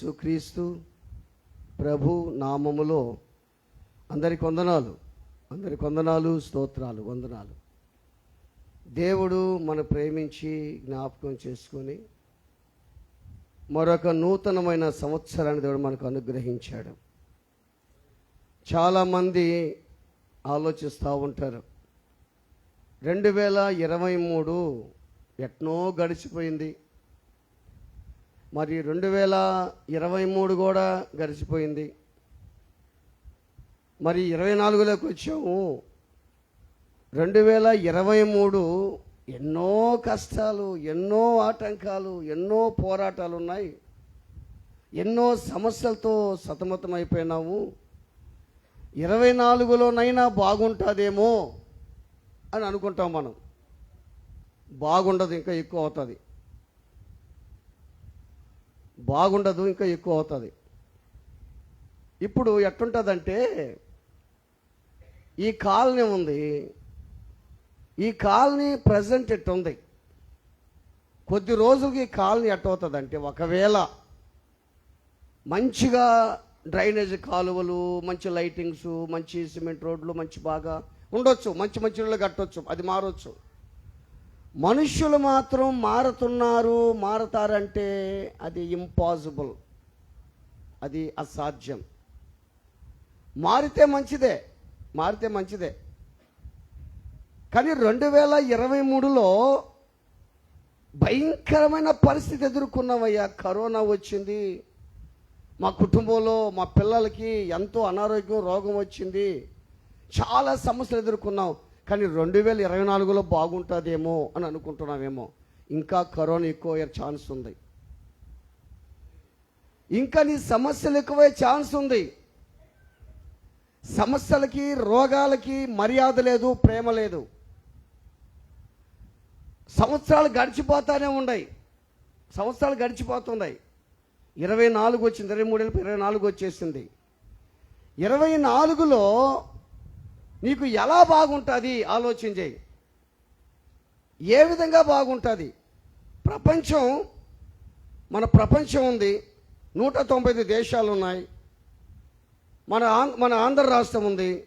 సుక్రీస్తు ప్రభు నామములో అందరి వందనాలు అందరి వందనాలు స్తోత్రాలు వందనాలు. దేవుడు మన ప్రేమించి జ్ఞాపకం చేసుకొని మరొక నూతనమైన సంవత్సరాన్ని దేవుడు మనకు అనుగ్రహించాడు. చాలామంది ఆలోచిస్తూ ఉంటారు. రెండు వేల ఇరవై మూడు ఎట్నో గడిచిపోయింది. మరి రెండు వేల ఇరవై మూడు కూడా గడిచిపోయింది. మరి ఇరవై నాలుగులోకి వచ్చాము. రెండు వేల ఇరవై మూడు ఎన్నో కష్టాలు ఎన్నో ఆటంకాలు ఎన్నో పోరాటాలు ఉన్నాయి. ఎన్నో సమస్యలతో సతమతమైపోయినాము. ఇరవై నాలుగులోనైనా బాగుంటుందేమో అని అనుకుంటాం మనం. బాగుండదు ఇంకా ఎక్కువ అవుతుంది. బాగుండదు ఇంకా ఎక్కువ అవుతుంది. ఇప్పుడు ఎట్టుంటుందంటే ఈ కాలనీ ఉంది. ఈ కాలనీ ప్రజెంట్ ఎట్టుంది? కొద్ది రోజులకి ఈ కాలనీ ఎట్టవుతుందంటే ఒకవేళ మంచిగా డ్రైనేజ్ కాలువలు మంచి లైటింగ్స్ మంచి సిమెంట్ రోడ్లు మంచి బాగా ఉండొచ్చు. మంచి మంచి నీళ్ళు కట్టొచ్చు. అది మారొచ్చు. మనుష్యులు మాత్రం మారుతున్నారు మారతారంటే అది ఇంపాసిబుల్ అది అసాధ్యం. మారితే మంచిదే మారితే మంచిదే. కానీ రెండు వేల ఇరవై మూడులో భయంకరమైన పరిస్థితి ఎదుర్కొన్నామయ్యా. కరోనా వచ్చింది మా కుటుంబంలో మా పిల్లలకి ఎంతో అనారోగ్యం రోగం వచ్చింది. చాలా సమస్యలు ఎదుర్కొన్నాం. కానీ రెండు వేల ఇరవై నాలుగులో బాగుంటుందేమో అని అనుకుంటున్నామేమో ఇంకా కరోనా ఎక్కువ ఛాన్స్ ఉంది. ఇంకా నీ సమస్యలు ఎక్కువయ్యే ఛాన్స్ ఉంది. సమస్యలకి రోగాలకి మర్యాద లేదు ప్రేమ లేదు. సంవత్సరాలు గడిచిపోతానే ఉన్నాయి. సంవత్సరాలు గడిచిపోతున్నాయి. ఇరవై నాలుగు వచ్చింది ఇరవై మూడు ఇరవై నాలుగు వచ్చేసింది. ఇరవై నాలుగులో నీకు ఎలా బాగుంటుంది? ఆలోచన చేయి. ఏ విధంగా బాగుంటుంది? ప్రపంచం మన ప్రపంచం ఉంది. నూట తొంభై ఐదు దేశాలు ఉన్నాయి. మన ఆం- మన ఆంధ్ర రాష్ట్రం ఉంది.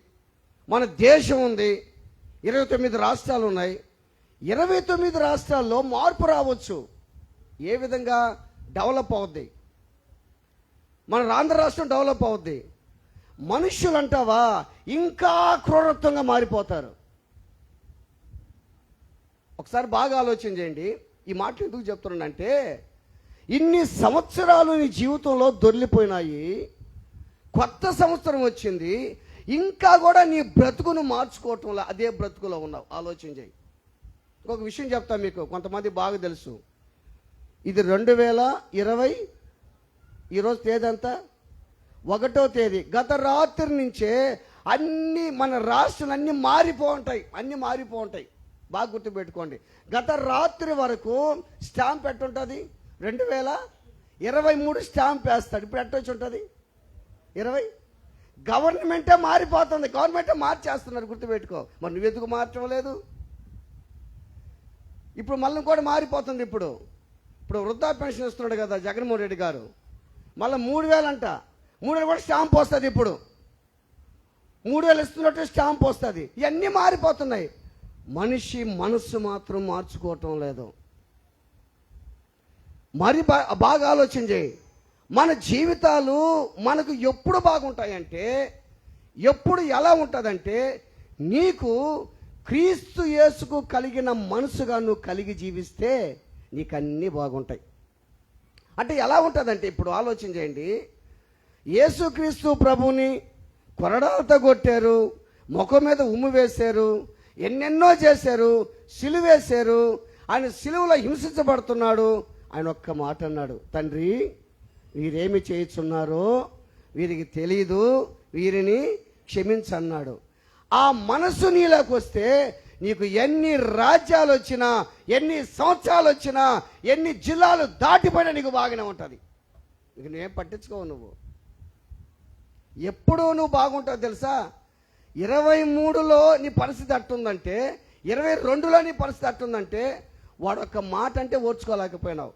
మన దేశం ఉంది. ఇరవై తొమ్మిది రాష్ట్రాలు ఉన్నాయి. ఇరవై తొమ్మిది రాష్ట్రాల్లో మార్పు రావచ్చు. ఏ విధంగా? డెవలప్ అవుద్ది. మన ఆంధ్ర రాష్ట్రం డెవలప్ అవుద్ది. మనుషులు అంటావా ఇంకా క్రూరత్వంగా మారిపోతారు. ఒకసారి బాగా ఆలోచన చేయండి. ఈ మాటలు ఎందుకు చెప్తున్నానంటే ఇన్ని సంవత్సరాలు నీ జీవితంలో దొరికిపోయినాయి కొత్త సంవత్సరం వచ్చింది ఇంకా కూడా నీ బ్రతుకును మార్చుకోవటంలో అదే బ్రతుకులో ఉన్నావు. ఆలోచన చేయి. ఇంకొక విషయం చెప్తా మీకు కొంతమంది బాగా తెలుసు. ఇది రెండు వేల ఇరవై ఈరోజు తేదంతా ఒకటో తేదీ. గత రాత్రి నుంచే అన్ని మన రాష్ట్రాలు అన్ని మారిపో ఉంటాయి. అన్ని మారిపో ఉంటాయి. బాగా గుర్తుపెట్టుకోండి. గత రాత్రి వరకు స్టాంప్ ఎట్టుంటుంది రెండు వేల ఇరవై మూడు స్టాంప్ వేస్తాడు. ఇప్పుడు ఎట్టొచ్చి ఉంటుంది? ఇరవై? గవర్నమెంటే మారిపోతుంది. గవర్నమెంటే మార్చేస్తున్నారు. గుర్తుపెట్టుకో. మరి నువ్వెందుకు మార్చడం లేదు? ఇప్పుడు మళ్ళీ కూడా మారిపోతుంది ఇప్పుడు. ఇప్పుడు వృద్ధా పెన్షన్ ఇస్తున్నాడు కదా జగన్మోహన్ రెడ్డి గారు. మళ్ళీ మూడు వేలంట. మూడు వేలు కూడా స్టాంప్ వస్తుంది ఇప్పుడు. మూడు వేలు ఇస్తున్నట్టు స్టాంప్ వస్తుంది. ఇవన్నీ మారిపోతున్నాయి. మనిషి మనస్సు మాత్రం మార్చుకోవటం లేదు. మరి బా బాగా ఆలోచన చేయి. మన జీవితాలు మనకు ఎప్పుడు బాగుంటాయంటే ఎప్పుడు ఎలా ఉంటుందంటే నీకు క్రీస్తు యేసుకు కలిగిన మనసుగా నువ్వు కలిగి జీవిస్తే నీకు అన్నీ బాగుంటాయి. అంటే ఎలా ఉంటుందంటే ఇప్పుడు ఆలోచన చేయండి. యేసుక్రీస్తు ప్రభుని కొరడాలతో కొట్టారు ముఖం మీద ఉమ్ము వేశారు ఎన్నెన్నో చేశారు సిలువేశారు ఆయన సిలువలో హింసించబడుతున్నాడు. ఆయన ఒక్క మాట అన్నాడు తండ్రి వీరేమి చేయుచున్నారో వీరికి తెలియదు వీరిని క్షమించన్నాడు. ఆ మనసు నీలోకి వస్తే నీకు ఎన్ని రాజ్యాలు వచ్చినా ఎన్ని సంవత్సరాలు వచ్చినా ఎన్ని జిల్లాలు దాటిపోయినా నీకు బాగానే ఉంటుంది. నీకు నువ్వేం పట్టించుకోవు నువ్వు. ఎప్పుడూ నువ్వు బాగుంటావు తెలుసా? ఇరవై మూడులో నీ పరిస్థితి అట్టుందంటే ఇరవై రెండులో నీ పరిస్థితి అట్టుందంటే వాడు ఒక మాట అంటే ఓర్చుకోలేకపోయినావు.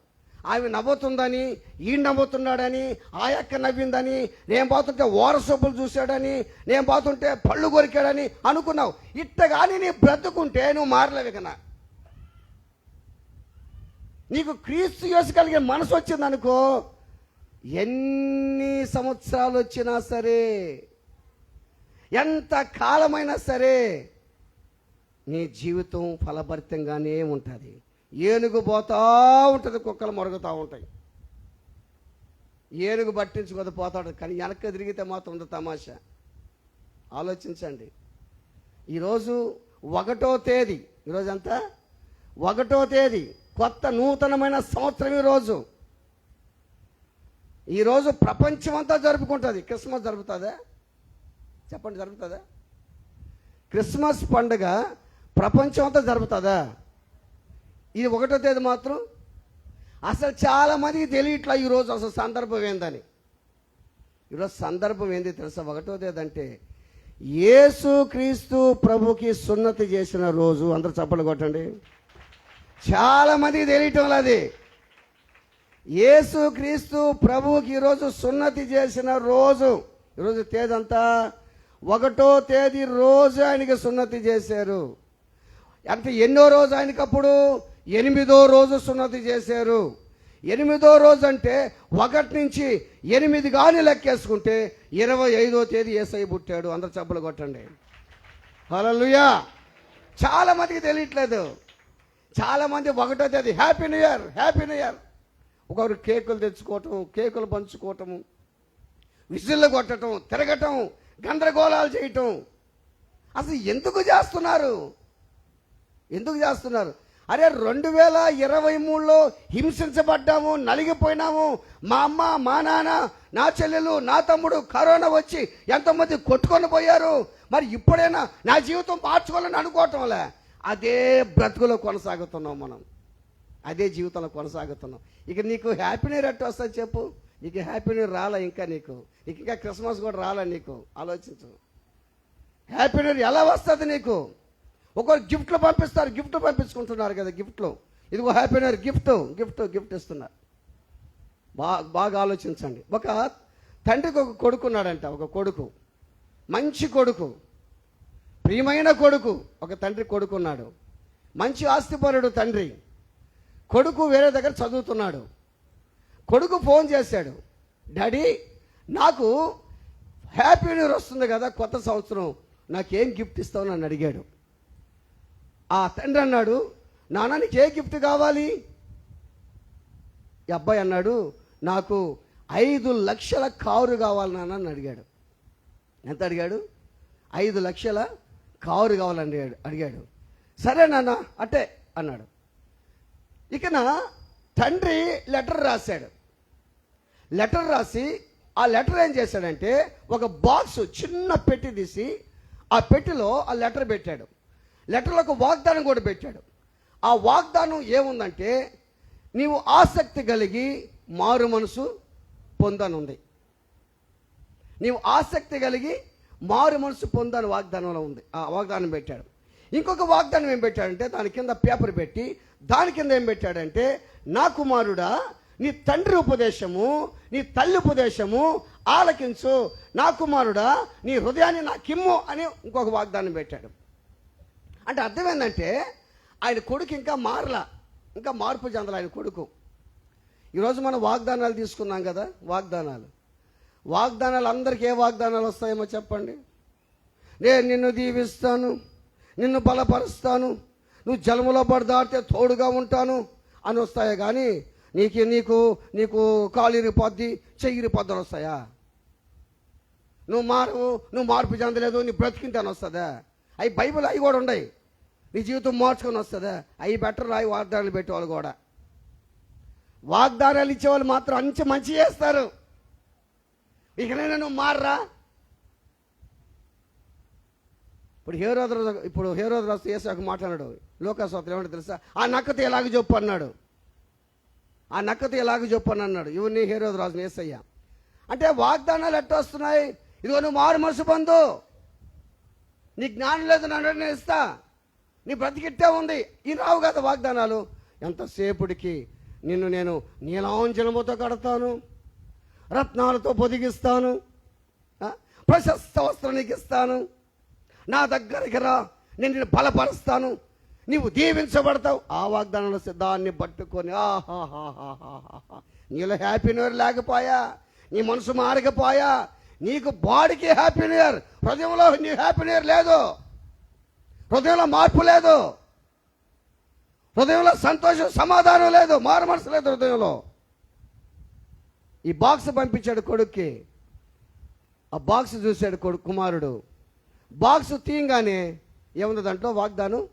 ఆమె నవ్వుతుందని ఈ నవ్వుతున్నాడని ఆ యొక్క నవ్విందని నేను పోతుంటే ఓరసొప్పులు చూశాడని నేను పోతుంటే పళ్ళు కొరికాడని అనుకున్నావు. ఇట్ట కానీ నీ బ్రతుకుంటే నువ్వు మారలేవు కన్నా నీకు క్రీస్తు యోసి కలిగే మనసు వచ్చిందనుకో ఎన్ని సంవత్సరాలు వచ్చినా సరే ఎంత కాలమైనా సరే నీ జీవితం ఫలభరితంగానే ఉంటుంది. ఏనుగు పోతా ఉంటుంది కుక్కలు మరుగుతూ ఉంటాయి. ఏనుగు పట్టించుకొని పోతాడు. కానీ వెనక్కి తిరిగితే మాత్రం ఉంది తమాషా. ఆలోచించండి. ఈరోజు ఒకటో తేదీ ఈరోజు ఎంత? ఒకటో తేదీ కొత్త నూతనమైన సంవత్సరం ఈరోజు. ఈరోజు ప్రపంచమంతా జరుపుకుంటుంది. క్రిస్మస్ జరుపుతుందా? చెప్పండి జరుగుతుందా క్రిస్మస్ పండుగ ప్రపంచం అంతా జరుపుతుందా? ఇది ఒకటో తేదీ మాత్రం. అసలు చాలామందికి తెలియట్లా ఈరోజు అసలు సందర్భం ఏందని. ఈరోజు సందర్భం ఏంది తెలుసా? ఒకటో తేదీ అంటే యేసు క్రీస్తు ప్రభుకి సున్నతి చేసిన రోజు. అందరూ చప్పలు కొట్టండి. చాలామందికి తెలియటం లేదు యేసుక్రీస్తు ప్రభువుకి ఈరోజు సున్నతి చేసిన రోజు. ఈరోజు తేదీ అంతా ఒకటో తేదీ రోజు ఆయనకి సున్నతి చేశారు. అంటే ఎన్నో రోజు ఆయనకప్పుడు? ఎనిమిదో రోజు సున్నతి చేశారు. ఎనిమిదో రోజు అంటే ఒకటి నుంచి ఎనిమిది కానీ లెక్కేసుకుంటే ఇరవై ఐదో తేదీ ఏసై పుట్టాడు. అందరు చప్పలు కొట్టండి. హల్లెలూయా! చాలా మందికి తెలియట్లేదు. చాలా మంది ఒకటో తేదీ happy new year happy new year ఒకరు కేకులు తెచ్చుకోవటం కేకులు పంచుకోవటము విజిల్లు కొట్టడం తిరగటం గందరగోళాలు చేయటం. అసలు ఎందుకు చేస్తున్నారు? ఎందుకు చేస్తున్నారు? అరే రెండు వేల ఇరవై మూడులో హింసించబడ్డాము నలిగిపోయినాము. మా అమ్మ మా నాన్న నా చెల్లెలు నా తమ్ముడు కరోనా వచ్చి ఎంతమంది కొట్టుకొని పోయారు. మరి ఇప్పుడైనా నా జీవితం మార్చుకోవాలని అనుకోవటంలే అదే బ్రతుకులో కొనసాగుతున్నాం మనం. అదే జీవితంలో కొనసాగుతున్నాం. ఇక నీకు హ్యాపీ న్యూ ఇయర్ ఎట్ట వస్తుంది చెప్పు? నీకు హ్యాపీ న్యూ ఇయర్ రాలా ఇంకా నీకు? నీకు ఇంకా క్రిస్మస్ కూడా రాలా నీకు? ఆలోచించు. హ్యాపీ న్యూ ఇయర్ ఎలా వస్తుంది నీకు? ఒకరు గిఫ్ట్లు పంపిస్తారు గిఫ్ట్ పంపించుకుంటున్నారు కదా గిఫ్ట్లు ఇదిగో happy new year gift gift gift ఇస్తున్నారు బాగా బాగా ఆలోచించండి. ఒక తండ్రికి ఒక కొడుకున్నాడంట ఒక కొడుకు. మంచి కొడుకు. ప్రియమైన కొడుకు. ఒక తండ్రి కొడుకున్నాడు. మంచి ఆస్తిపరుడు తండ్రి. కొడుకు వేరే దగ్గర చదువుతున్నాడు. కొడుకు ఫోన్ చేశాడు. డాడీ నాకు హ్యాపీ న్యూ ఇయర్ వస్తుంది కదా కొత్త సంవత్సరం. నాకేం గిఫ్ట్ ఇస్తావు? నన్ను అడిగాడు. ఆ తండ్రి అన్నాడు నాన్న నీకు ఏ గిఫ్ట్ కావాలి? ఈ అబ్బాయి అన్నాడు నాకు ఐదు లక్షల కారు కావాలి నాన్న అని అడిగాడు. ఎంత అడిగాడు? ఐదు లక్షల కారు కావాలని అడిగాడు అడిగాడు. సరే నాన్న అట్టే అన్నాడు. ఇకన తండ్రి లెటర్ రాశాడు. లెటర్ రాసి ఆ లెటర్ ఏం చేశాడంటే ఒక బాక్స్ చిన్న పెట్టి తీసి ఆ పెట్టిలో ఆ లెటర్ పెట్టాడు. లెటర్లో ఒక వాగ్దానం కూడా పెట్టాడు. ఆ వాగ్దానం ఏముందంటే నీవు ఆసక్తి కలిగి మారు మనసు పొందనుంది. నీవు ఆసక్తి కలిగి మారు మనసు పొందని వాగ్దానంలో ఉంది. ఆ వాగ్దానం పెట్టాడు. ఇంకొక వాగ్దానం ఏం పెట్టాడంటే దాని కింద పేపర్ పెట్టి దాని కింద ఏం పెట్టాడంటే నా కుమారుడా నీ తండ్రి ఉపదేశము నీ తల్లి ఉపదేశము ఆలకించు. నా కుమారుడా నీ హృదయాన్ని నా కిమ్ము అని ఇంకొక వాగ్దానం పెట్టాడు. అంటే అర్థం ఏంటంటే ఆయన కొడుకు ఇంకా మారలా. ఇంకా మార్పు చెందాలి ఆయన కొడుకు. ఈరోజు మనం వాగ్దానాలు తీసుకున్నాం కదా వాగ్దానాలు. వాగ్దానాలు అందరికీ ఏ వాగ్దానాలు వస్తాయేమో చెప్పండి? నేను నిన్ను దీవిస్తాను. నిన్ను బలపరుస్తాను. నువ్వు జలములో పడదాడితే తోడుగా ఉంటాను. అని వస్తాయా కానీ నీకు నీకు నీకు కాలు ఇరిపోద్ది చెయ్యిరి ఇరిపోద్దని వస్తాయా? నువ్వు మారు నువ్వు మార్పు చెందలేదు నీ బ్రతికింతని వస్తుందా? అవి బైబిల్ అవి కూడా ఉన్నాయి నీ జీవితం మార్చుకొని వస్తుందా? అవి బెటర్ రాయి వాగ్దానాలు పెట్టేవాళ్ళు కూడా. వాగ్దానాలు ఇచ్చేవాళ్ళు మాత్రం అంచి మంచి చేస్తారు. ఇకనైనా నువ్వు మారరా? ఇప్పుడు హేరోద్ ఇప్పుడు హేరోద్ రాజు ఏసాకు మాట్లాడాడు. లోకాసోత్రం ఏమంటే తెలుసా? ఆ నక్కత ఎలాగ చెప్పు అన్నాడు. ఆ నక్కత ఎలాగ చెప్పు అని అన్నాడు. ఇవన్నీ హేరోద్ రాజుని ఏసయ్య. అంటే వాగ్దానాలు ఎట్ట వస్తున్నాయి? ఇదిగో నువ్వు మారు మనసు పొందు. నీ జ్ఞానం లేదు నన్ను నేను ఇస్తా. నీ బ్రతికిట్టే ఉంది. ఈ రావు కదా వాగ్దానాలు. ఎంతసేపుడికి నిన్ను నేను నీలాంజనముతో కడతాను. రత్నాలతో పొదిగిస్తాను. ప్రశస్త వస్త్రం నీకు ఇస్తాను. నా దగ్గరికి రా. నేను నిన్ను బలపరుస్తాను. నీవు దీవించబడతావు. ఆ వాగ్దానంలో దాన్ని పట్టుకొని ఆహాహాహాహా. నీలో హ్యాపీ న్యూ ఇయర్ లేకపోయా? నీ మనసు మారకపోయా నీకు బాడీకి హ్యాపీ న్యూ ఇయర్ హృదయంలో నీ హ్యాపీ న్యూ ఇయర్ లేదు. హృదయంలో మార్పు లేదు. హృదయంలో సంతోషం సమాధానం లేదు. మారు మనసు లేదు హృదయంలో. ఈ బాక్స్ పంపించాడు కొడుక్కి. ఆ బాక్స్ చూశాడు కొడుకు కుమారుడు. బాక్స్ తీయంగానే ఏముంది దాంట్లో? వాగ్దానం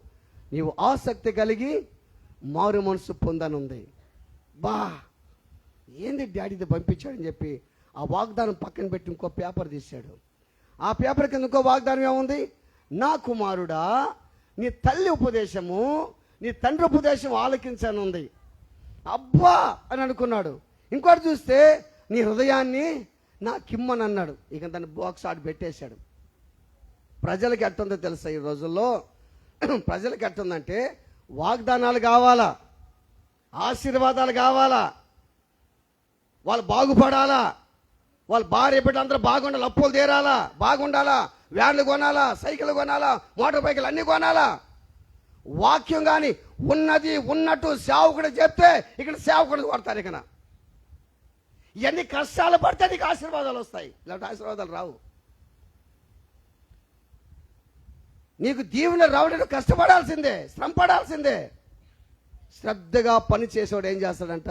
నీవు ఆసక్తి కలిగి మారు మనసు పొందనుంది. బా! ఏంది డాడీది పంపించాడని చెప్పి ఆ వాగ్దానం పక్కన పెట్టి ఇంకో పేపర్ తీశాడు. ఆ పేపర్ కింద ఇంకో వాగ్దానం ఏముంది? నా కుమారుడా నీ తల్లి ఉపదేశము నీ తండ్రి ఉపదేశం ఆలకించనుంది. అబ్బా! అని అనుకున్నాడు. ఇంకోటి చూస్తే నీ హృదయాన్ని నా కిమ్మని అన్నాడు ఇక దాన్ని బాక్స్ ఆడి పెట్టేశాడు. ప్రజలకి ఎట్టుందో తెలుసా ఈ రోజుల్లో? ప్రజలకి ఎట్టుందంటే వాగ్దానాలు కావాలా? ఆశీర్వాదాలు కావాలా? వాళ్ళు బాగుపడాలా? వాళ్ళు భార్య బిడ్డ అందరూ బాగుండాలి? అప్పులు తీరాలా? బాగుండాలా? వ్యాన్లు కొనాలా? సైకిల్ కొనాలా? మోటార్ బైకులు అన్నీ కొనాలా? వాక్యం కానీ ఉన్నది ఉన్నట్టు సేవకుడు చెప్తే ఇక్కడ సేవకుడు కొడతారు ఇక్కడ. ఇవన్నీ కష్టాలు పడితే నీకు ఆశీర్వాదాలు వస్తాయి. ఇలాంటి ఆశీర్వాదాలు రావు. నీకు దీవెన రావడానికి కష్టపడాల్సిందే శ్రమ పడాల్సిందే శ్రద్ధగా పని చేసేవాడు ఏం చేస్తాడంట?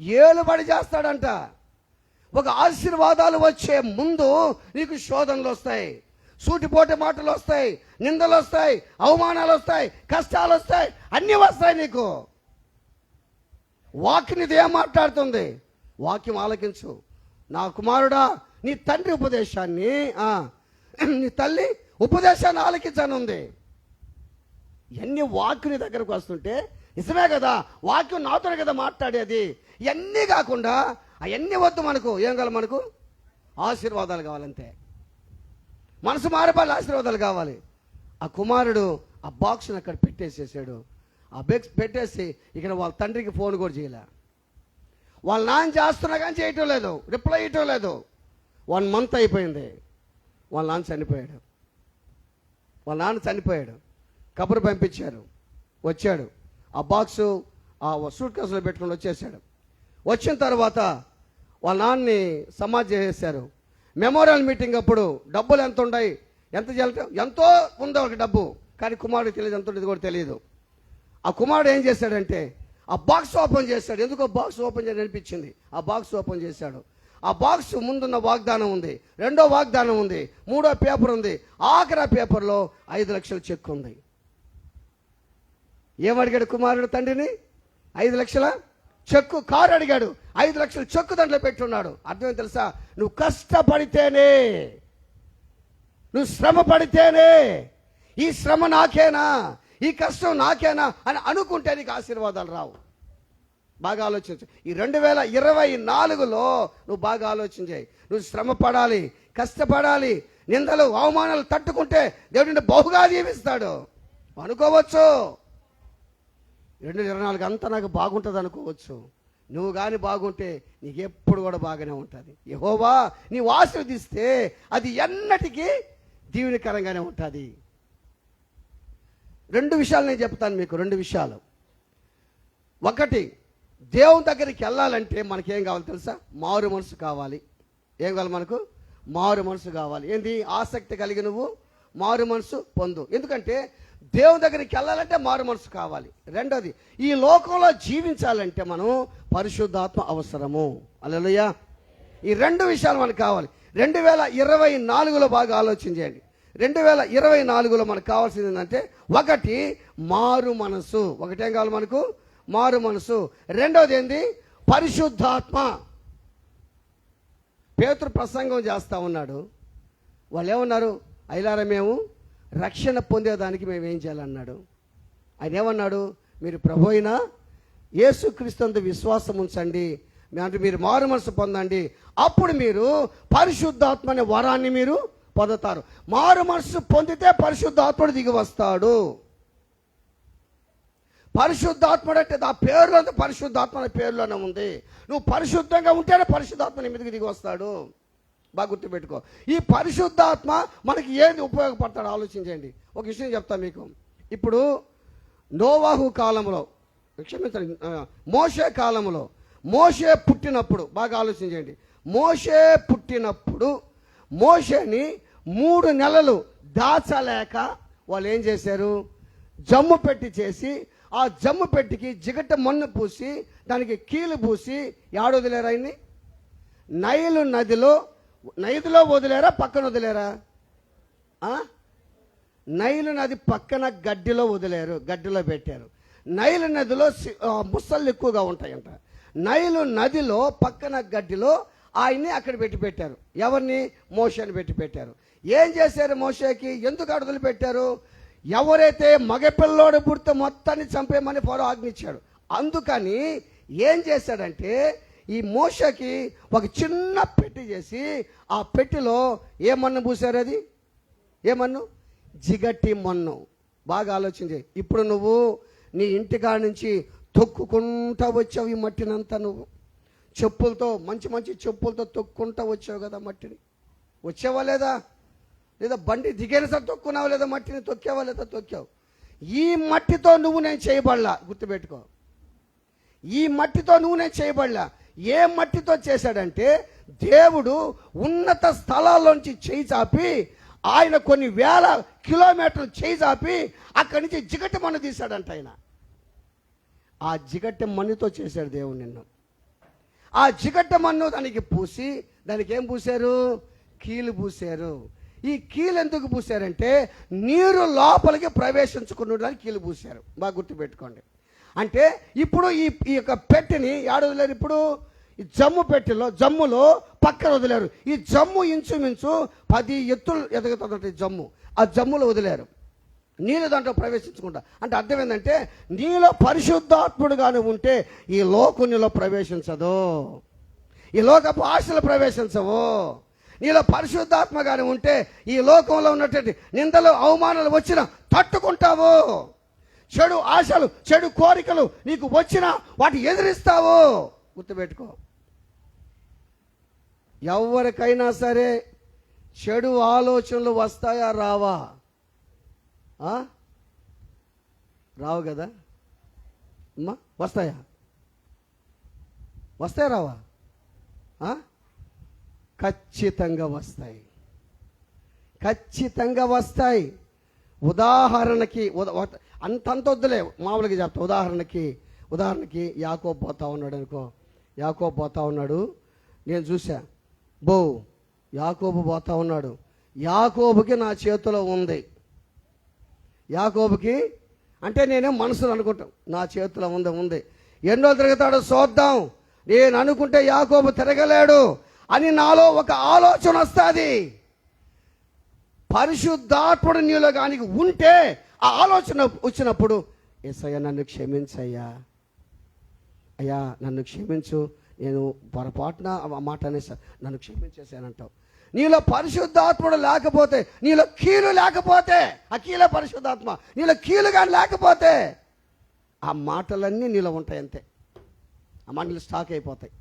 ఏలుబడి చేస్తాడంట. ఒక ఆశీర్వాదాలు వచ్చే ముందు నీకు శోధనలు వస్తాయి. సూటిపోటి మాటలు వస్తాయి నిందలు వస్తాయి అవమానాలు వస్తాయి కష్టాలు వస్తాయి అన్నీ వస్తాయి నీకు. వాక్యం ఇది ఏం మాట్లాడుతుంది. వాక్యం ఆలకించు. నా కుమారుడా నీ తండ్రి ఉపదేశాన్ని నీ తల్లి ఉపదేశాన్ని ఆలకించనుంది. ఇవన్నీ వాక్యుని దగ్గరకు వస్తుంటే నిజమే కదా వాక్యం నాతోనే కదా మాట్లాడేది. ఇవన్నీ కాకుండా అవన్నీ వద్దు మనకు ఏం కావాలి మనకు? ఆశీర్వాదాలు కావాలంతే. మనసు మారిపోయి ఆశీర్వాదాలు కావాలి. ఆ కుమారుడు ఆ బాక్స్ని అక్కడ పెట్టేసేసాడు. ఆ బెక్స్ పెట్టేసి ఇక్కడ వాళ్ళ తండ్రికి ఫోన్ కూడా చేయలే. వాళ్ళ నాన్న చేస్తున్నా కానీ చేయటం లేదు రిప్లై ఇవ్వటం లేదు. వన్ మంత్ అయిపోయింది. వాళ్ళ నాన్న చనిపోయాడు. వాళ్ళ నాన్న చనిపోయాడు. కబురు పంపించారు. వచ్చాడు. ఆ బాక్సు ఆ సూట్ కేసులో పెట్టుకుని వచ్చేసాడు. వచ్చిన తర్వాత వాళ్ళ నాన్నని సమాధి చేసేసారు మెమోరియల్ మీటింగ్ అప్పుడు డబ్బులు ఎంత ఉన్నాయి ఎంత చేయాలంటే ఎంతో ఉందో ఒక డబ్బు. కానీ కుమారుడు తెలియదు ఎంత ఉండేది కూడా తెలియదు. ఆ కుమారుడు ఏం చేశాడంటే ఆ బాక్స్ ఓపెన్ చేశాడు. ఎందుకో బాక్స్ ఓపెన్ చేయని అనిపించింది. ఆ బాక్స్ ఓపెన్ చేశాడు. ఆ బాక్స్ ముందున్న వాగ్దానం ఉంది. రెండో వాగ్దానం ఉంది. మూడో పేపర్ ఉంది. ఆఖరా పేపర్లో ఐదు లక్షల చెక్ ఉంది. ఏమడిగాడు కుమారుడు తండ్రిని? ఐదు లక్షల చెక్కు. కారు అడిగాడు. ఐదు లక్షలు చెక్కు దాంట్లో పెట్టున్నాడు. అర్థం తెలుసా? నువ్వు కష్టపడితేనే నువ్వు శ్రమ పడితేనే ఈ శ్రమ నాకేనా? ఈ కష్టం నాకేనా? అని అనుకుంటే నీకు ఆశీర్వాదాలు రావు. బాగా ఆలోచించు. ఈ రెండు వేల ఇరవై నాలుగులో నువ్వు బాగా ఆలోచించాయి నువ్వు శ్రమ పడాలి కష్టపడాలి నిందలు అవమానాలు తట్టుకుంటే దేవుడిని బహుగా జీవిస్తాడు అనుకోవచ్చు. రెండు ఇరవై నాలుగు అంతా నాకు బాగుంటుంది అనుకోవచ్చు. నువ్వు కానీ బాగుంటే నీకు ఎప్పుడు కూడా బాగానే ఉంటుంది. యహోవా నీవు ఆశీర్వదిస్తే అది ఎన్నటికీ దీవెనకరంగానే ఉంటుంది. రెండు విషయాలు నేను చెప్తాను మీకు రెండు విషయాలు. ఒకటి దేవుని దగ్గరికి వెళ్ళాలంటే మనకేం కావాలి తెలుసా? మారు మనసు కావాలి. ఏం కావాలి మనకు? మారు మనసు కావాలి. ఏంది? ఆసక్తి కలిగి నువ్వు మారు మనసు పొందు. ఎందుకంటే దేవుని దగ్గరికి వెళ్ళాలంటే మారు మనసు కావాలి. రెండోది ఈ లోకంలో జీవించాలంటే మనం పరిశుద్ధాత్మ అవసరము. అలలుయా ఈ రెండు విషయాలు మనకు కావాలి. రెండు వేల ఇరవై నాలుగులో బాగా ఆలోచన చేయండి. రెండు వేల ఇరవై నాలుగులో మనకు కావాల్సింది ఏంటంటే ఒకటి మారు మనసు. ఒకటేం కావాలి మనకు? మారు మనసు. రెండోది ఏంది? పరిశుద్ధాత్మ. పేతురు ప్రసంగం చేస్తా ఉన్నాడు. వాళ్ళు ఏమన్నారు అయిలారా మేము రక్షణ పొందేదానికి మేము ఏం చేయాలన్నాడు. ఆయన ఏమన్నాడు మీరు ప్రభు అయిన యేసుక్రీస్తు విశ్వాసం ఉంచండి. మీ- అంటే మీరు మారు మనసు పొందండి. అప్పుడు మీరు పరిశుద్ధాత్మ అనే వరాన్ని మీరు పొందుతారు. మారు మనసు పొందితే పరిశుద్ధాత్ముడు దిగి వస్తాడు. పరిశుద్ధాత్ముడు అంటే ఆ పేరులో పరిశుద్ధాత్మ అనే పేరులోనే ఉంది. నువ్వు పరిశుద్ధంగా ఉంటేనే పరిశుద్ధాత్మ నీ మీదకి దిగి వస్తాడు. బాగా గుర్తుపెట్టుకో. ఈ పరిశుద్ధాత్మ మనకి ఏది ఉపయోగపడతాడో? ఆలోచించండి. ఒక విషయం చెప్తా మీకు. ఇప్పుడు నోవాహు కాలంలో క్షమించండి మోషే కాలంలో మోషే పుట్టినప్పుడు బాగా ఆలోచించండి. మోషే పుట్టినప్పుడు మోషేని మూడు నెలలు దాచలేక వాళ్ళు ఏం చేశారు? జమ్ము పెట్టి చేసి ఆ జమ్ము పెట్టికి జిగట మొన్న పూసి దానికి కీలు పూసి యాడ వదిలేరా ఆయన్ని? నైలు నదిలో నైదులో వదిలేరా పక్కన వదిలేరా? నైలు నది పక్కన గడ్డిలో వదిలేరు గడ్డిలో పెట్టారు. నైలు నదిలో ముసళ్ళు ఎక్కువగా ఉంటాయంట. నైలు నదిలో పక్కన గడ్డిలో ఆయన్ని అక్కడ పెట్టి పెట్టారు. ఎవరిని? మోషని పెట్టి పెట్టారు. ఏం చేశారు మోషేకి? ఎందుకు అడుగులు పెట్టారు? ఎవరైతే మగపిల్లోడు పుడితే మొత్తాన్ని చంపేయమని ఫరో ఆజ్ఞించాడు. అందుకని ఏం చేశాడంటే ఈ మోసకి ఒక చిన్న పెట్టి చేసి ఆ పెట్టిలో ఏ మన్ను పూసారు అది? ఏమన్ను జిగట్టి మన్ను. బాగా ఆలోచించి ఇప్పుడు నువ్వు నీ ఇంటికాడ నుంచి తొక్కుకుంటా వచ్చావు ఈ మట్టినంతా నువ్వు. చెప్పులతో మంచి మంచి చెప్పులతో తొక్కుంటా వచ్చావు కదా మట్టిని. వచ్చావా లేదా? లేదా బండి దిగేన సార్ తొక్కున్నావు లేదా మట్టిని తొక్కావా లేదా తొక్కావు? ఈ మట్టితో నువ్వు నేను చేయబడలా. గుర్తుపెట్టుకో. ఈ మట్టితో నువ్వు నేను చేయబడలా. ఏ మట్టితో చేశాడంటే దేవుడు ఉన్నత స్థలాల్లోంచి చేయి చాపి ఆయన కొన్ని వేల కిలోమీటర్లు చేయి చాపి అక్కడి నుంచి జిగటి మన్ను తీశాడంట ఆయన. ఆ జిగట్టె మన్నుతో చేశాడు దేవుడు నిన్ను. ఆ జిగట్ట మన్ను దానికి పూసి దానికి ఏం పూశారు? కీలు పూశారు. ఈ కీలు ఎందుకు పూసారంటే నీరు లోపలికి ప్రవేశించుకున్నడానికి కీలు పూసారు బాగా గుర్తుపెట్టుకోండి. అంటే ఇప్పుడు ఈ ఈ యొక్క పెట్టెని ఆడ వదిలేరు ఇప్పుడు? ఈ జమ్ము పెట్టెలో జమ్ములో పక్కన వదిలేరు. ఈ జమ్ము ఇంచుమించు పది ఎత్తులు ఎదుగుతుంది జమ్ము. ఆ జమ్ములో వదిలేరు. నీళ్ళు దాంట్లో ప్రవేశించకుండా అంటే అర్థం ఏంటంటే నీలో పరిశుద్ధాత్ముడుగానే ఉంటే ఈ లోకునిలో నీలో ప్రవేశించదు. ఈ లోకపు ఆశలు ప్రవేశించవు. నీలో పరిశుద్ధాత్మగానే ఉంటే ఈ లోకంలో ఉన్నటువంటి నిందలు అవమానాలు వచ్చినా తట్టుకుంటావు. చెడు ఆశలు చెడు కోరికలు నీకు వచ్చినా వాటి ఎదిరిస్తావు. గుర్తుపెట్టుకో. ఎవరికైనా సరే చెడు ఆలోచనలు వస్తాయా రావా? రావు కదా? అమ్మా వస్తాయా? వస్తాయా రావా? ఖచ్చితంగా వస్తాయి. ఖచ్చితంగా వస్తాయి. ఉదాహరణకి అంతంత వద్దులే. మామూలుగా చెప్తా. ఉదాహరణకి ఉదాహరణకి యాకో పోతా ఉన్నాడు అనుకో. యాకో పోతా ఉన్నాడు. నేను చూసా బో యాకోబు పోతా ఉన్నాడు. యాకోబుకి నా చేతిలో ఉంది. యాకోబుకి అంటే నేనేం మనసులో అనుకుంటాం. నా చేతిలో ఉంది ఉంది. ఎన్నో తిరుగుతాడో చూద్దాం. నేను అనుకుంటే యాకోబు తిరగలేడు. అని నాలో ఒక ఆలోచన వస్తుంది. పరిశుద్ధాత్ముడు నీలో కానీ ఉంటే ఆ ఆలోచన వచ్చినప్పుడు ఎస్ఐయా నన్ను క్షమించయ్యా. అయ్యా నన్ను క్షమించు. నేను పొరపాటున ఆ మాట అనేసా నన్ను క్షమించేసానంటావు నీలో పరిశుద్ధాత్ముడు లేకపోతే నీలో కీలు లేకపోతే ఆ కీలే పరిశుద్ధాత్మ నీలో కీలు కానీ లేకపోతే ఆ మాటలన్నీ నీలో ఉంటాయి అంతే ఆ మాటలు స్టాక్ అయిపోతాయి.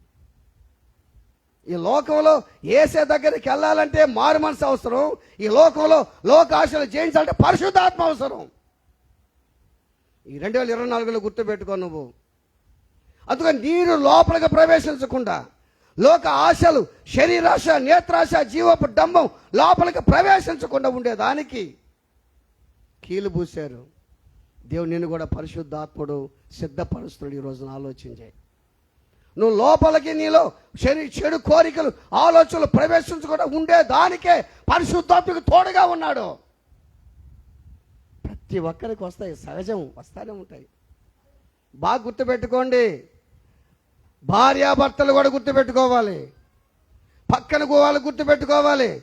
ఈ లోకంలో ఏసే దగ్గరికి వెళ్ళాలంటే మారు మనసు అవసరం. ఈ లోకంలో లోకాశలు జయించాలంటే పరిశుద్ధాత్మ అవసరం. ఈ రెండు వేల ఇరవై నాలుగులో గుర్తుపెట్టుకో నువ్వు. అందుకని నీరు లోపలికి ప్రవేశించకుండా లోక ఆశలు శరీరాశ నేత్రాశ జీవపు డంబం లోపలికి ప్రవేశించకుండా ఉండేదానికి కీలు పూశారు. దేవుడు నిన్ను కూడా పరిశుద్ధాత్ముడు సిద్ధపరుస్తున్నాడు ఈ రోజున ఆలోచించే నువ్వు లోపలికి నీలో శరీ చెడు కోరికలు ఆలోచనలు ప్రవేశించకుండా ఉండే దానికే పరిశుద్ధాత్మకు తోడుగా ఉన్నాడు. ప్రతి ఒక్కరికి వస్తాయి సహజం వస్తానే ఉంటాయి. బాగా గుర్తుపెట్టుకోండి. భార్యాభర్తలు కూడా గుర్తుపెట్టుకోవాలి. పక్కన వాళ్ళు గుర్తుపెట్టుకోవాలి.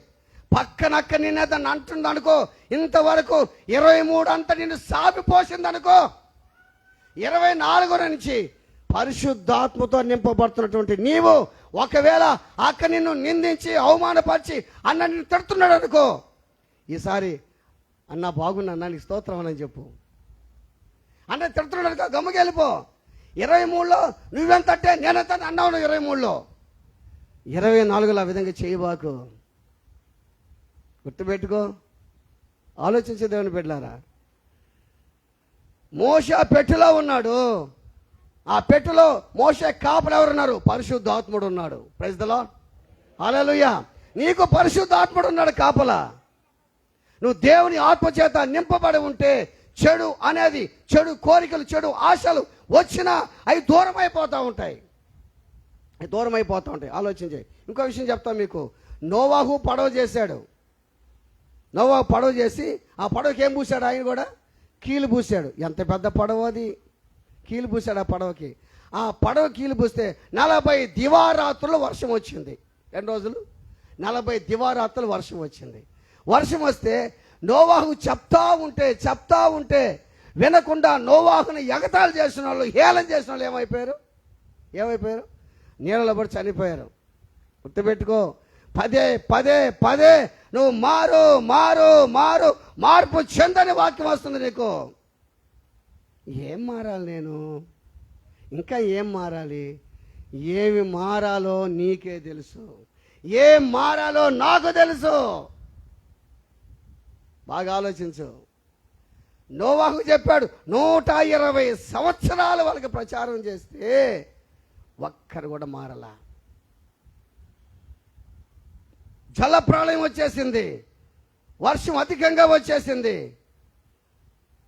పక్కన అక్క నిన్న దాన్ని అంటుందనుకో ఇంతవరకు ఇరవై మూడు అంత నిన్ను సాపిపోసింది అనుకో ఇరవై నాలుగు నుంచి పరిశుద్ధాత్మతో నింపబడుతున్నటువంటి నీవు ఒకవేళ అక్క నిన్ను నిందించి అవమానపరిచి అన్న నిన్ను తిడుతున్నాడు అనుకో. ఈసారి అన్న బాగున్నా అన్న నీకు స్తోత్రం అని చెప్పు. అన్న తిడుతున్నాడు అనుకో గమ్ముకెళ్ళిపో. ఇరవై మూడులో నువ్వెంత అంటే నేనెంత అన్నావు ఇరవై మూడులో. ఇరవై నాలుగులో ఆ విధంగా చేయబాకు. గుర్తుపెట్టుకో. ఆలోచించే దేవుని పెట్టారా మోష పెట్టిలో ఉన్నాడు. ఆ పెట్టెలో మోసే కాపలు ఎవరున్నారు పరిశుద్ధాత్ముడు ఉన్నాడు ప్రజలో అలలుయ్య నీకు పరిశుద్ధాత్ముడు ఉన్నాడు కాపలా. నువ్వు దేవుని ఆత్మచేత నింపబడి ఉంటే చెడు అనేది చెడు కోరికలు చెడు ఆశలు వచ్చినా అవి దూరం అయిపోతూ ఉంటాయి. అవి దూరం అయిపోతూ ఉంటాయి ఆలోచించే ఇంకో విషయం చెప్తా మీకు. నోవాహు పడవ చేశాడు. నోవాహు పడవ చేసి ఆ పడవకి ఏం పూసాడు ఆయన కూడా? కీలు పూసాడు ఎంత పెద్ద పడవ అది? కీలు పూసాడు ఆ పడవకి. ఆ పడవ కీలు పూస్తే నలభై దివారాత్రులు వర్షం వచ్చింది. ఎన్ని రోజులు? నలభై దివారాత్రులు వర్షం వచ్చింది. వర్షం వస్తే నోవాహు చెప్తా ఉంటే చెప్తా ఉంటే వినకుండా నోవాహుని ఎగతాళి చేసిన వాళ్ళు హేళన చేసిన వాళ్ళు ఏమైపోయారు? ఏమైపోయారు? నీళ్ళలో పడి చనిపోయారు. గుర్తుపెట్టుకో. పదే పదే పదే నువ్వు మారు మారు మారు. మార్పు చెందని వాక్యం వస్తుంది నీకు. ఏం మారాలి నేను? ఇంకా ఏం మారాలి? ఏమి మారాలో నీకే తెలుసు. ఏం మారాలో నాకు తెలుసు. బాగా ఆలోచించు. నోవాహు చెప్పాడు నూట ఇరవై సంవత్సరాలు వాళ్ళకి ప్రచారం చేస్తే ఒక్కరు కూడా మారలా. జల ప్రళయం వచ్చేసింది. వర్షం అధికంగా వచ్చేసింది.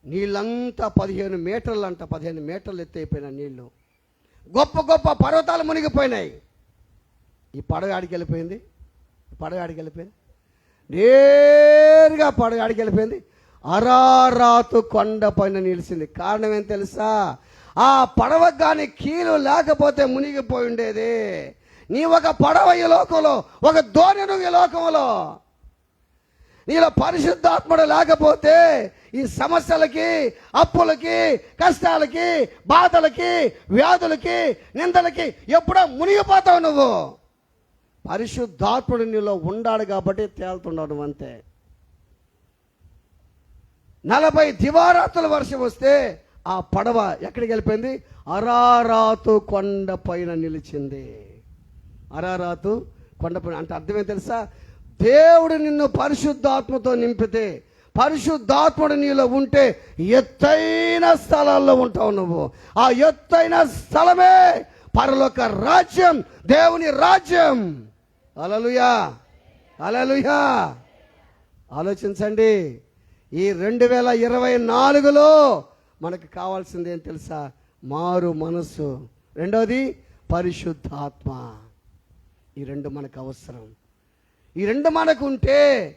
నీళ్ళంతా పదిహేను మీటర్లు అంట పదిహేను మీటర్లు ఎత్తైపోయిన నీళ్ళు గొప్ప గొప్ప పర్వతాలు మునిగిపోయినాయి. ఈ పడవ ఆడికి వెళ్ళిపోయింది. పడవ ఆడికి వెళ్ళిపోయింది. నేరుగా పడవ ఆడికి వెళ్ళిపోయింది. అరారాతు కొండ పైన నిలిచింది. కారణం ఏం తెలుసా? ఆ పడవ కానీ కీలు లేకపోతే మునిగిపోయి ఉండేది. నీ ఒక పడవ ఈ లోకంలో ఒక ధోని నువ్వు ఈ లోకంలో. నీలో పరిశుద్ధాత్ముడు లేకపోతే ఈ సమస్యలకి అప్పులకి కష్టాలకి బాధలకి వ్యాధులకి నిందలకి ఎప్పుడో మునిగిపోతావు నువ్వు. పరిశుద్ధాత్ముడు నీలో ఉండాడు కాబట్టి తేలుతున్నావు నువ్వు అంతే. నలభై దివారాత్రుల వర్షం వస్తే ఆ పడవ ఎక్కడికి వెళ్ళిపోయింది? అరారాతు కొండ పైన నిలిచింది. అరారాతు కొండపైన అంటే అర్థమేం తెలుసా? దేవుడు నిన్ను పరిశుద్ధాత్మతో నింపితే పరిశుద్ధాత్ముడు నీలో ఉంటే ఎత్తైన స్థలాల్లో ఉంటావు నువ్వు. ఆ ఎత్తైన స్థలమే పరలోక రాజ్యం దేవుని రాజ్యం. అలలుయా అలలుయా. ఆలోచించండి. ఈ రెండు వేల ఇరవై నాలుగులో మనకు కావాల్సింది ఏం తెలుసా? మారు మనసు రెండవది పరిశుద్ధాత్మ. ఈ రెండు మనకు అవసరం. ఈ రెండు మనకు ఉంటే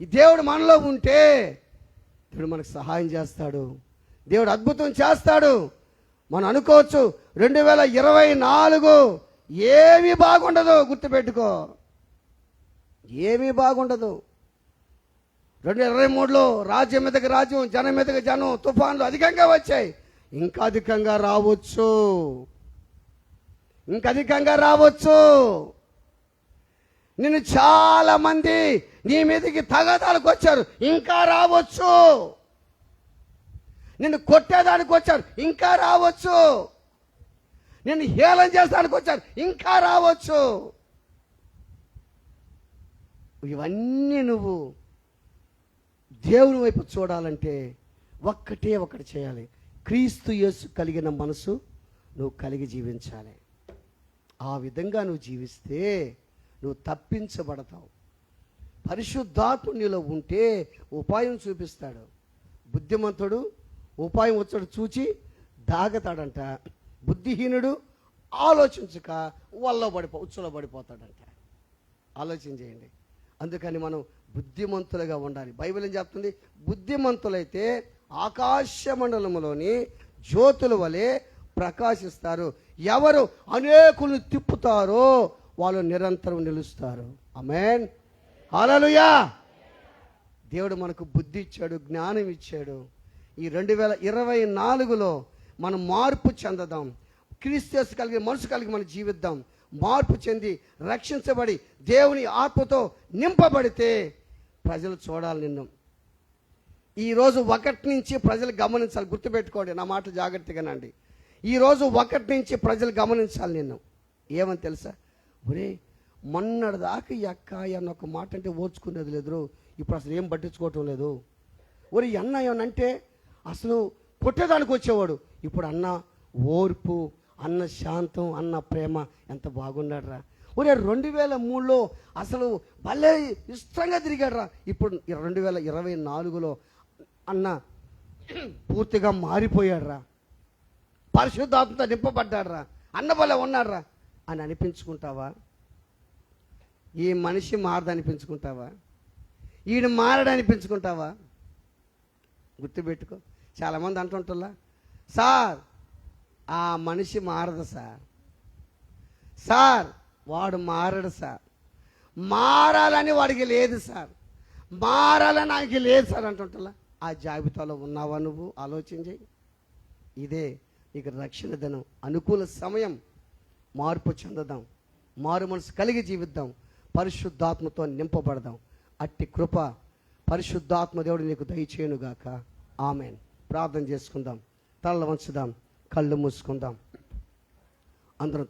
ఈ దేవుడు మనలో ఉంటే దేవుడు మనకు సహాయం చేస్తాడు. దేవుడు అద్భుతం చేస్తాడు. మనం అనుకోవచ్చు రెండు వేల ఇరవై నాలుగు ఏమీ బాగుండదు గుర్తుపెట్టుకో. ఏమీ బాగుండదు. రెండు ఇరవై మూడులో రాజ్యం మీదకి రాజ్యం జనం మీదకి జనం తుఫాన్లు అధికంగా వచ్చాయి. ఇంకా అధికంగా రావచ్చు. ఇంకా అధికంగా రావచ్చు. నిన్ను చాలా మంది నీ మీదకి తగాదాలకు వచ్చారు. ఇంకా రావచ్చు. నిన్ను కొట్టేదానికి వచ్చారు. ఇంకా రావచ్చు. నిన్ను హేళన చేసేదానికి వచ్చారు. ఇంకా రావచ్చు. ఇవన్నీ నువ్వు దేవుని వైపు చూడాలంటే ఒక్కటే ఒకటి చేయాలి. క్రీస్తు యేసు కలిగిన మనసు నువ్వు కలిగి జీవించాలి. ఆ విధంగా నువ్వు జీవిస్తే నువ్వు తప్పించబడతావు. పరిశుద్ధాత్మ నీలో ఉంటే ఉపాయం చూపిస్తాడు. బుద్ధిమంతుడు ఉపాయం వచ్చాడు చూచి దాగతాడంట. బుద్ధిహీనుడు ఆలోచించక వల్ల పడిపో ఉచ్చులో పడిపోతాడంట ఆలోచన చేయండి. అందుకని మనం బుద్ధిమంతులుగా ఉండాలి. బైబిల్ ఏం చెప్తుంది? బుద్ధిమంతులైతే ఆకాశ మండలంలోని జ్యోతుల వలె ప్రకాశిస్తారు. ఎవరు అనేకులను తిప్పుతారో వాళ్ళు నిరంతరం నిలుస్తారు. అమేన్ హల్లెలూయా. దేవుడు మనకు బుద్ధి ఇచ్చాడు జ్ఞానం ఇచ్చాడు. ఈ రెండు వేల ఇరవై నాలుగులో మనం మార్పు చెందదాం. క్రీస్తస్ కలిగి మనసు కలిగి మనం జీవిద్దాం. మార్పు చెంది రక్షించబడి దేవుని ఆత్మతో నింపబడితే ప్రజలు చూడాలి నిన్ను. ఈరోజు ఒకటి నుంచి ప్రజలు గమనించాలి గుర్తుపెట్టుకోండి నా మాట జాగ్రత్తగానండి. ఈరోజు ఒకటి నుంచి ప్రజలు గమనించాలి నిన్ను. ఏమని తెలుసా? ఒరే మొన్నటిదాకా ఈ అక్క అన్న ఒక మాట అంటే ఓర్చుకునేది లేదు. ఇప్పుడు అసలు ఏం పట్టించుకోవటం లేదు. ఒరే అన్న ఏమనంటే అసలు కొట్టేదానికి వచ్చేవాడు. ఇప్పుడు అన్న ఓర్పు అన్న శాంతం అన్న ప్రేమ ఎంత బాగున్నాడురా. ఒరే రెండు వేల మూడులో అసలు భలే ఇష్టంగా తిరిగాడురా. ఇప్పుడు రెండు వేల ఇరవై నాలుగులో అన్న పూర్తిగా మారిపోయాడురా. పరిశుద్ధాత్మతో నింపబడ్డాడరా. అన్న భలే ఉన్నాడురా. అని అనిపించుకుంటావా? ఈ మనిషి మారదనిపించుకుంటావా? ఈడు మారడనిపించుకుంటావా? గుర్తుపెట్టుకో. చాలామంది అంటుంటుల్లా సార్ ఆ మనిషి మారదు సార్. సార్ వాడు మారడు సార్. మారాలని వాడికి లేదు సార్. మారాలని ఆయనకి లేదు సార్ అంటుంటలా ఆ జాబితాలో ఉన్నావా నువ్వు? ఆలోచించి ఇదే ఇక రక్షణ దినం. అనుకూల సమయం. మార్పు చెందుదాం. మారు మనసు కలిగి జీవిద్దాం. పరిశుద్ధాత్మతో నింపబడదాం. అట్టి కృప పరిశుద్ధాత్మ దేవుడు నీకు దయచేయునుగాక. ఆమెన్. ప్రార్థన చేసుకుందాం. తల వంచుదాం. కళ్ళు మూసుకుందాం. అందరం